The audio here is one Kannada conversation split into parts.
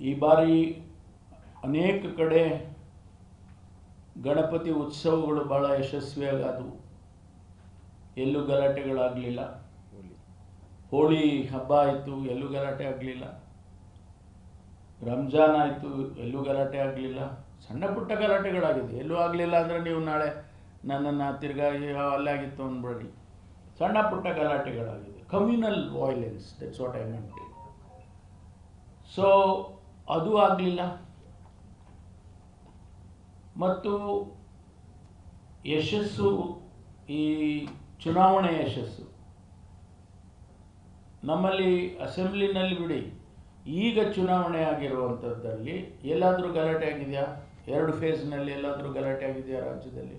ಈ ಬಾರಿ ಅನೇಕ ಕಡೆ ಗಣಪತಿ ಉತ್ಸವಗಳು ಭಾಳ ಯಶಸ್ವಿಯಾಗದವು ಎಲ್ಲೂ ಗಲಾಟೆಗಳಾಗಲಿಲ್ಲ. ಹೋಳಿ ಹಬ್ಬ ಆಯಿತು, ಎಲ್ಲೂ ಗಲಾಟೆ ಆಗಲಿಲ್ಲ. ರಂಜಾನ್ ಆಯಿತು, ಎಲ್ಲೂ ಗಲಾಟೆ ಆಗಲಿಲ್ಲ. ಸಣ್ಣ ಪುಟ್ಟ ಗಲಾಟೆಗಳಾಗಿದೆ. ಎಲ್ಲೂ ಆಗಲಿಲ್ಲ ಅಂದರೆ ನೀವು ನಾಳೆ ನನ್ನನ್ನು ತಿರ್ಗಾಗಿ ಅಲ್ಲೇ ಆಗಿತ್ತು ಅಂದ್ಬೇಡಿ ಸಣ್ಣ ಪುಟ್ಟ ಗಲಾಟೆಗಳಾಗಿದೆ. Communal violence that's what I meant so ಅದು ಆಗಲಿಲ್ಲ. ಮತ್ತು ಯಶಸ್ಸು, ಈ ಚುನಾವಣೆ ಯಶಸ್ಸು. ನಮ್ಮಲ್ಲಿ ಅಸೆಂಬ್ಲಿನಲ್ಲಿ ಬಿಡಿ, ಈಗ ಚುನಾವಣೆ ಆಗಿರುವಂಥದ್ದಲ್ಲಿ ಎಲ್ಲಾದರೂ ಗಲಾಟೆ ಆಗಿದೆಯಾ? ಎರಡು ಫೇಸ್ನಲ್ಲಿ ಎಲ್ಲಾದರೂ ಗಲಾಟೆ ಆಗಿದೆಯಾ ರಾಜ್ಯದಲ್ಲಿ?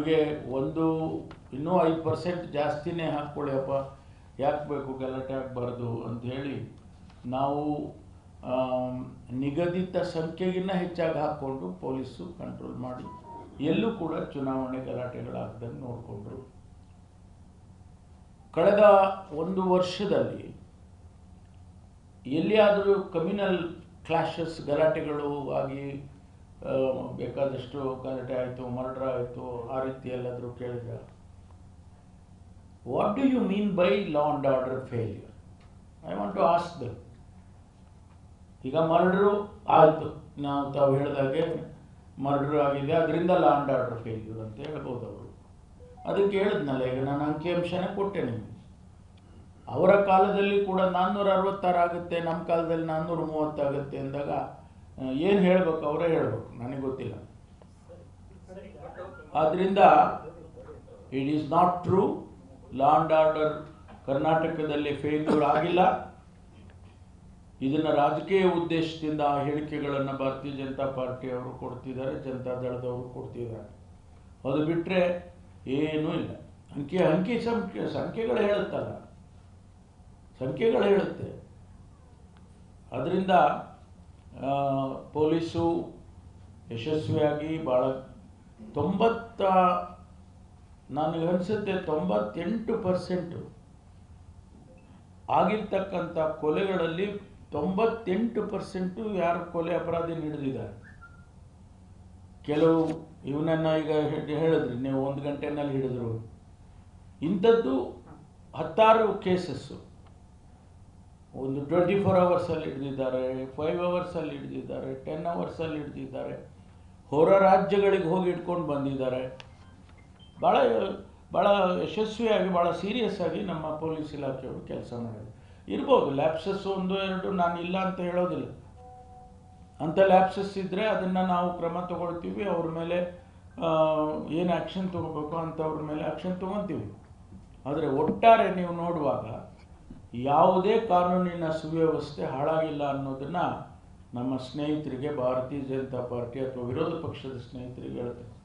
ನಮಗೆ ಒಂದು ಇನ್ನೂ ಐದು ಪರ್ಸೆಂಟ್ ಜಾಸ್ತಿನೇ ಹಾಕ್ಕೊಳ್ಳಿಯಪ್ಪ ಯಾಕೆ ಬೇಕು ಗಲಾಟೆ ಆಗಬಾರ್ದು ಅಂತ ಹೇಳಿ ನಾವು ನಿಗದಿತ ಸಂಖ್ಯೆಗಿನ್ನ ಹೆಚ್ಚಾಗಿ ಹಾಕ್ಕೊಂಡು ಪೊಲೀಸು ಕಂಟ್ರೋಲ್ ಮಾಡಿ ಎಲ್ಲೂ ಕೂಡ ಚುನಾವಣೆ ಗಲಾಟೆಗಳಾಗ್ದಂಗೆ ನೋಡಿಕೊಂಡ್ರು. ಕಳೆದ ಒಂದು ವರ್ಷದಲ್ಲಿ ಎಲ್ಲಿಯಾದರೂ ಕಮ್ಯುನಲ್ ಕ್ಲಾಶಸ್ ಗಲಾಟೆಗಳು ಆಗಿ ಬೇಕಾದಷ್ಟು ಗಲಾಟೆ ಆಯಿತು, ಮರ್ಡರ್ ಆಯಿತು, ಆ ರೀತಿ ಎಲ್ಲಾದರೂ ಕೇಳಿದ್ರೆ? What do you mean by law and order failure I want to ask the ಈಗ ಮರ್ಡ್ರು ಆಯಿತು. ನಾವು ತಾವು ಹೇಳಿದಾಗೆ ಮರ್ಡ್ರ್ ಆಗಿದೆ. ಅದರಿಂದ ಲಾ ಅಂಡ್ ಆರ್ಡರ್ ಫೇಲ್ಯೂರ್ ಅಂತ ಹೇಳ್ಬೋದು ಅವರು. ಅದಕ್ಕೆ ಹೇಳಿದ್ನಲ್ಲ, ಈಗ ನಾನು ಅಂಕಿಅಂಶನೇ ಕೊಟ್ಟೆ ನಿಮಗೆ. ಅವರ ಕಾಲದಲ್ಲಿ ಕೂಡ ನಾನ್ನೂರ ಅರವತ್ತಾರು ಆಗುತ್ತೆ ನಮ್ಮ ಕಾಲದಲ್ಲಿ ನಾನ್ನೂರ ಮೂವತ್ತಾಗುತ್ತೆ ಅಂದಾಗ ಏನು ಹೇಳಬೇಕು ಅವರೇ ಹೇಳಬೇಕು, ನನಗೆ ಗೊತ್ತಿಲ್ಲ. ಆದ್ದರಿಂದ it is not true law and order ಕರ್ನಾಟಕದಲ್ಲಿ ಫೇಲ್ಯೂರ್ ಆಗಿಲ್ಲ. ಇದನ್ನು ರಾಜಕೀಯ ಉದ್ದೇಶದಿಂದ ಆ ಹೇಳಿಕೆಗಳನ್ನು ಭಾರತೀಯ ಜನತಾ ಪಾರ್ಟಿಯವರು ಕೊಡ್ತಿದ್ದಾರೆ, ಜನತಾ ದಳದವರು ಕೊಡ್ತಿದ್ದಾರೆ. ಅದು ಬಿಟ್ಟರೆ ಏನೂ ಇಲ್ಲ. ಅಂಕಿ ಅಂಕಿ ಸಂಖ್ಯೆ, ಸಂಖ್ಯೆಗಳು ಹೇಳುತ್ತಲ್ಲ. ಸಂಖ್ಯೆಗಳು ಹೇಳುತ್ತೆ. ಅದರಿಂದ ಪೊಲೀಸು ಯಶಸ್ವಿಯಾಗಿ ಭಾಳ ತೊಂಬತ್ತ ಅನಿಸುತ್ತೆ ತೊಂಬತ್ತೆಂಟು ಪರ್ಸೆಂಟು ಆಗಿರ್ತಕ್ಕಂಥ ಕೊಲೆಗಳಲ್ಲಿ ತೊಂಬತ್ತೆಂಟು ಪರ್ಸೆಂಟು ಯಾರು ಕೊಲೆ ಅಪರಾಧಿ ಹಿಡಿದಿದ್ದಾರೆ ಕೆಲವು ಇವನನ್ನ ಈಗ ಹೇಳಿದ್ರಿ, ನೀವು ಒಂದು ಗಂಟೆನಲ್ಲಿ ಹಿಡಿದ್ರು. ಇಂಥದ್ದು ಹತ್ತಾರು ಕೇಸಸ್ಸು ಒಂದು ಟ್ವೆಂಟಿ ಫೋರ್ ಅವರ್ಸಲ್ಲಿ ಹಿಡಿದಿದ್ದಾರೆ ಫೈವ್ ಅವರ್ಸಲ್ಲಿ ಹಿಡಿದಿದ್ದಾರೆ ಟೆನ್ ಅವರ್ಸಲ್ಲಿ ಹಿಡಿದಿದ್ದಾರೆ. ಹೊರ ರಾಜ್ಯಗಳಿಗೆ ಹೋಗಿ ಇಟ್ಕೊಂಡು ಬಂದಿದ್ದಾರೆ. ಭಾಳ ಭಾಳ ಯಶಸ್ವಿಯಾಗಿ ಭಾಳ ಸೀರಿಯಸ್ ಆಗಿ ನಮ್ಮ ಪೊಲೀಸ್ ಇಲಾಖೆಯವರು ಕೆಲಸ ಮಾಡಿದ್ರು ಇರ್ಬೋದು ಲ್ಯಾಪ್ಸಸ್ ಒಂದು, ಎರಡು, ನಾನು ಇಲ್ಲ ಅಂತ ಹೇಳೋದಿಲ್ಲ. ಅಂಥ ಲ್ಯಾಪ್ಸಸ್ ಇದ್ದರೆ ಅದನ್ನು ನಾವು ಕ್ರಮ ತಗೊಳ್ತೀವಿ, ಅವ್ರ ಮೇಲೆ ಏನು ಆ್ಯಕ್ಷನ್ ತೊಗೋಬೇಕು ಅವ್ರ ಮೇಲೆ ಆ್ಯಕ್ಷನ್ ತೊಗೊತೀವಿ. ಆದರೆ ಒಟ್ಟಾರೆ ನೀವು ನೋಡುವಾಗ ಯಾವುದೇ ಕಾನೂನಿನ ಸುವ್ಯವಸ್ಥೆ ಹಾಳಾಗಿಲ್ಲ ಅನ್ನೋದನ್ನು ನಮ್ಮ ಸ್ನೇಹಿತರಿಗೆ, ಭಾರತೀಯ ಜನತಾ ಪಾರ್ಟಿ ಅಥವಾ ವಿರೋಧ ಪಕ್ಷದ ಸ್ನೇಹಿತರಿಗೆ ಹೇಳ್ತೇನೆ.